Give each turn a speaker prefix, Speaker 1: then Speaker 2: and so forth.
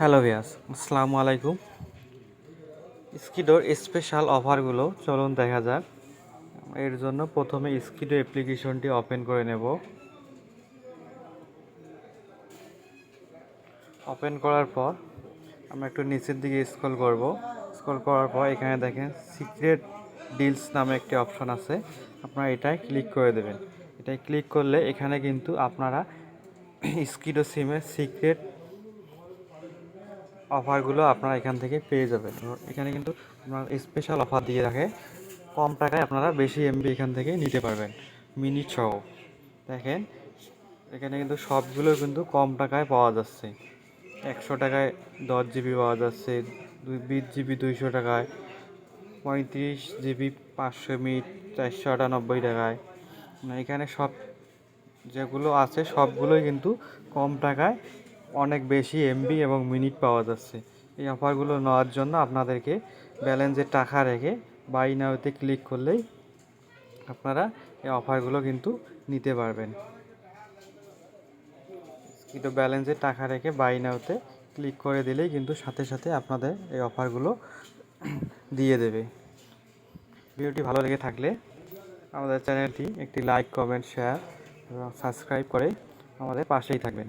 Speaker 1: Hello ভিয়াস আসসালামু আলাইকুম। স্কিডোর special অফারগুলো, চলুন দেখা যাক। এর জন্য প্রথমে স্কিডো অ্যাপ্লিকেশনটি ওপেন করে নেব। ওপেন করার পর আমরা একটু নিচের দিকে স্ক্রল করব। স্ক্রল করার পর এখানে দেখেন, সিক্রেট ডিলস নামে একটি অপশন আছে। আপনারা এটায় ক্লিক করে দেবেন। এটায় ক্লিক করলে এখানে কিন্তু আপনারা স্কিডো সিমের সিক্রেট অফারগুলো আপনারা এখান থেকে পেয়ে যাবেন। এখানে কিন্তু আপনার স্পেশাল অফার দিয়ে রাখে কম টাকায় আপনারা বেশি এমবি এখান থেকে নিতে পারবেন। মিনিট সহ দেখেন, এখানে কিন্তু সবগুলো কিন্তু কম টাকায় পাওয়া যাচ্ছে। একশো টাকায় দশ জিবি পাওয়া যাচ্ছে, দুই বিশ জিবি দুইশো টাকায়, পঁয়ত্রিশ জিবি পাঁচশো মিনিট, চারশো আটানব্বই টাকায়। মানে এখানে সব যেগুলো আছে, সবগুলোই কিন্তু কম টাকায় অনেক বেশি এমবি এবং মিনিট পাওয়া যাচ্ছে। এই অফারগুলো নেওয়ার জন্য আপনাদেরকে ব্যালেন্সের টাকা রেখে বাই নাওতে ক্লিক করলেই আপনারা এই অফারগুলো কিন্তু নিতে পারবেন। কিন্তু ব্যালেন্সের টাকা রেখে বাই নাওতে ক্লিক করে দিলেই কিন্তু সাথে সাথে আপনাদের এই অফারগুলো দিয়ে দেবে। ভিডিওটি ভালো লেগে থাকলে আমাদের চ্যানেলটি একটি লাইক, কমেন্ট, শেয়ার এবং সাবস্ক্রাইব করে আমাদের পাশেই থাকবেন।